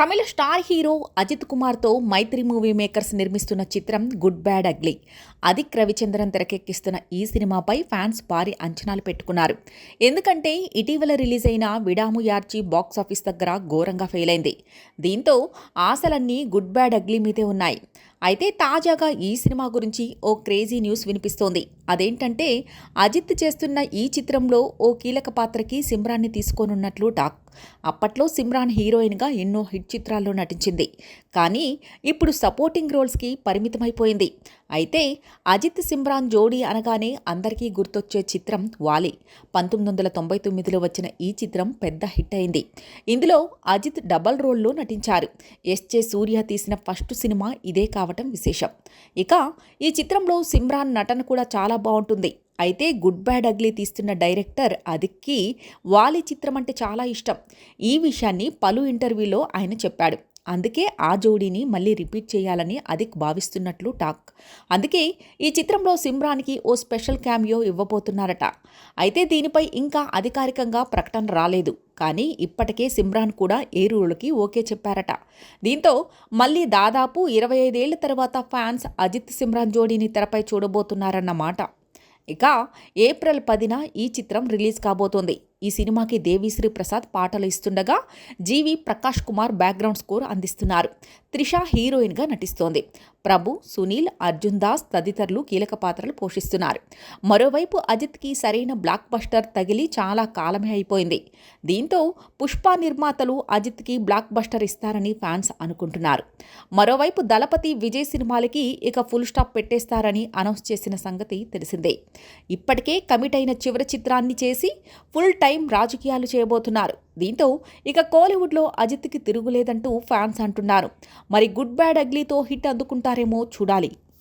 తమిళ star hero Ajit కుమార్తో మైత్రి movie makers నిర్మిస్తున్న చిత్రం good bad ugly Adhik Ravichandran తెరకెక్కిస్తున్న ఈ సినిమాపై ఫ్యాన్స్ భారీ అంచనాలు పెట్టుకున్నారు. ఎందుకంటే ఇటీవల రిలీజ్ అయిన విడాము యార్చి బాక్స్ ఆఫీస్ దగ్గర ఘోరంగా ఫెయిల్ అయింది. దీంతో ఆశలన్నీ గుడ్ బ్యాడ్ అగ్లీ మీదే ఉన్నాయి. అయితే తాజాగా ఈ సినిమా గురించి ఓ క్రేజీ న్యూస్ వినిపిస్తోంది. అదేంటంటే అజిత్ చేస్తున్న ఈ చిత్రంలో ఓ కీలక పాత్రకి సిమ్రాన్ని తీసుకోనున్నట్లు టాక్. అప్పట్లో సిమ్రాన్ హీరోయిన్గా ఎన్నో హిట్ చిత్రాల్లో నటించింది. కానీ ఇప్పుడు సపోర్టింగ్ రోల్స్కి పరిమితమైపోయింది. అయితే అజిత్ సిమ్రాన్ జోడీ అనగానే అందరికీ గుర్తొచ్చే చిత్రం వాలి. పంతొమ్మిది వందల తొంభై తొమ్మిదిలో వచ్చిన ఈ చిత్రం పెద్ద హిట్ అయింది. ఇందులో అజిత్ డబల్ రోల్లో నటించారు. ఎస్జే సూర్య తీసిన ఫస్ట్ సినిమా ఇదే కావటం విశేషం. ఇక ఈ చిత్రంలో సిమ్రాన్ నటన కూడా చాలా బాగుంటుంది. అయితే గుడ్ బ్యాడ్ అగ్లీ తీస్తున్న డైరెక్టర్ అదిక్కి వాలి చిత్రం అంటే చాలా ఇష్టం. ఈ విషయాన్ని పలు ఇంటర్వ్యూలో ఆయన చెప్పాడు. అందుకే ఆ జోడీని మళ్ళీ రిపీట్ చేయాలని అదిక్ భావిస్తున్నట్లు టాక్. అందుకే ఈ చిత్రంలో సిమ్రాన్కి ఓ స్పెషల్ క్యామియో ఇవ్వబోతున్నారట. అయితే దీనిపై ఇంకా అధికారికంగా ప్రకటన రాలేదు. కానీ ఇప్పటికే సిమ్రాన్ కూడా ఏ రూల్కి ఓకే చెప్పారట. దీంతో మళ్ళీ దాదాపు ఇరవై ఐదేళ్ళ తర్వాత ఫ్యాన్స్ అజిత్ సిమ్రాన్ జోడీని తెరపై చూడబోతున్నారన్నమాట ఇక ఏప్రిల్ పదిన ఈ చిత్రం రిలీజ్ కాబోతోంది. ఈ సినిమాకి దేవిశ్రీ ప్రసాద్ పాటలు ఇస్తుండగా G V Prakash Kumar background score అందిస్తున్నారు. త్రిష హీరోయిన్గా నటిస్తోంది. ప్రభు సునీల్ అర్జున్ దాస్ తదితరులు కీలక పాత్రలు పోషిస్తున్నారు. మరోవైపు అజిత్కి సరైన బ్లాక్ బస్టర్ తగిలి చాలా కాలమే అయిపోయింది. దీంతో పుష్ప నిర్మాతలు అజిత్కి బ్లాక్ బస్టర్ ఇస్తారని ఫ్యాన్స్ అనుకుంటున్నారు. మరోవైపు దళపతి విజయ్ సినిమాలకి ఇక ఫుల్ స్టాప్ పెట్టేస్తారని అనౌన్స్ చేసిన సంగతి తెలిసిందే. ఇప్పటికే కమిట్ అయిన చివరి చిత్రాన్ని చేసి ఫుల్ టైం టైం రాజకీయాలు చేయబోతున్నారు. దీంతో ఇక కోలీవుడ్లో అజిత్కి తిరుగులేదంటూ ఫ్యాన్స్ అంటున్నారు. మరి గుడ్ బ్యాడ్ అగ్లీతో హిట్ అందుకుంటారేమో చూడాలి.